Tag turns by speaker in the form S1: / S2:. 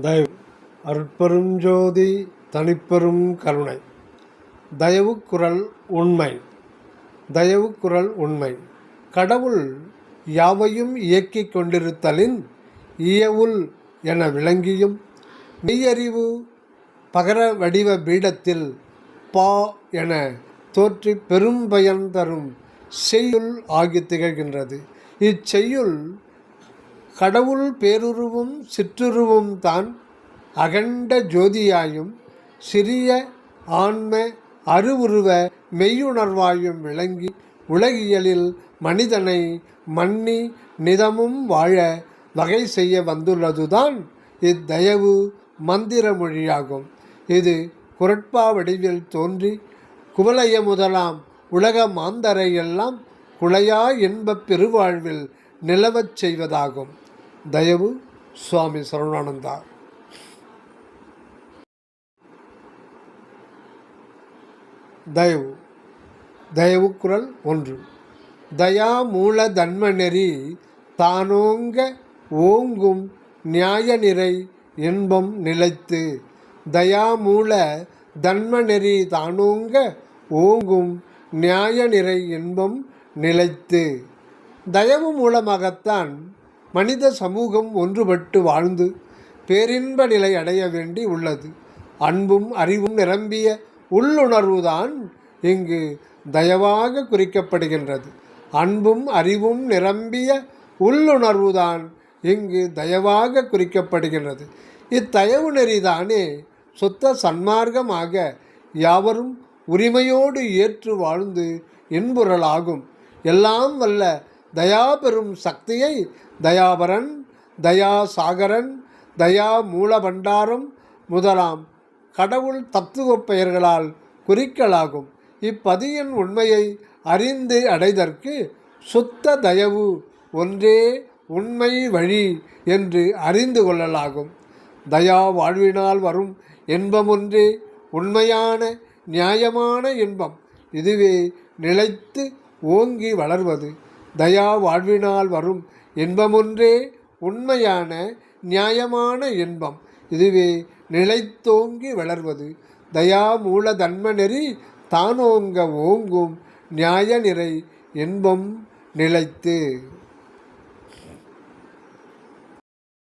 S1: தயவு. அருட்பெரும் ஜோதி தனிப்பெரும் கருணை. தயவு குரல் உண்மை. தயவு குரல் உண்மை. கடவுள் யாவையும் இயக்கிக் கொண்டிருத்தலின் இயவுள் என விளங்கியும் மெய்யறிவு பகர வடிவ பீடத்தில் பா என தோற்றி பெரும் பயன் தரும் செய்யுள் ஆகி திகழ்கின்றது. இச்செய்யுள் கடவுள் பேருருவும் சிற்றுருவும் தான் அகண்ட ஜோதியாயும் சிறிய ஆன்ம அருவுருவ மெய்யுணர்வாயும் விளங்கி உலகியலில் மனிதனை மன்னி நிதமும் வாழ வகை செய்ய வந்துள்ளதுதான் இத்தயவு மந்திர மொழியாகும் இது குரட்பா வடிவில் தோன்றி குவலய முதலாம் உலக மாந்தரை எல்லாம் குலையா இன்பப் பெருவாழ்வில் நிலவச் செய்வதாகும். தயவு சுவாமி சரவணானந்தா. தயவு தயவு குரல் ஒன்று. தயா மூல தன்மநெறி தானோங்க ஓங்கும் நியாய நிறை இன்பம் நிலைத்து. தயா மூல தன்மநெறி தானோங்க ஓங்கும் நியாய நிறை இன்பம் நிலைத்து. தயவு மூலமாகத்தான் மனித சமூகம் ஒன்றுபட்டு வாழ்ந்து பேரின்ப நிலை அடைய வேண்டி உள்ளது. அன்பும் அறிவும் நிரம்பிய உள்ளுணர்வுதான் இங்கு தயவாக குறிக்கப்படுகின்றது. அன்பும் அறிவும் நிரம்பிய உள்ளுணர்வுதான் இங்கு தயவாக குறிக்கப்படுகின்றது. இத்தயவு நெறிதானே சுத்த சன்மார்க்கமாக யாவரும் உரிமையோடு ஏற்று வாழ்ந்து இன்புறலாகும் எல்லாம் வல்ல தயா பெறும் சக்தியை தயாபரன் தயா சாகரன் தயா மூலபண்டாரம் முதலாம் கடவுள் தத்துவ பெயர்களால் குறிக்கலாகும். இப்பதியின் உண்மையை அறிந்து அடைதற்கு சுத்த தயவு ஒன்றே உண்மை வழி என்று அறிந்து கொள்ளலாகும். தயா வாழ்வினால் வரும் இன்பமொன்றே உண்மையான நியாயமான இன்பம். இதுவே நிலைத்து ஓங்கி வளர்வது. தயா வாழ்வினால் வரும் இன்பமொன்றே உண்மையான நியாயமான இன்பம். இதுவே நிலைத்தோங்கி வளர்வது. தயா மூல தன்ம நெறி தானோங்க ஓங்கும் நியாய நிறை இன்பம் நிலைத்து.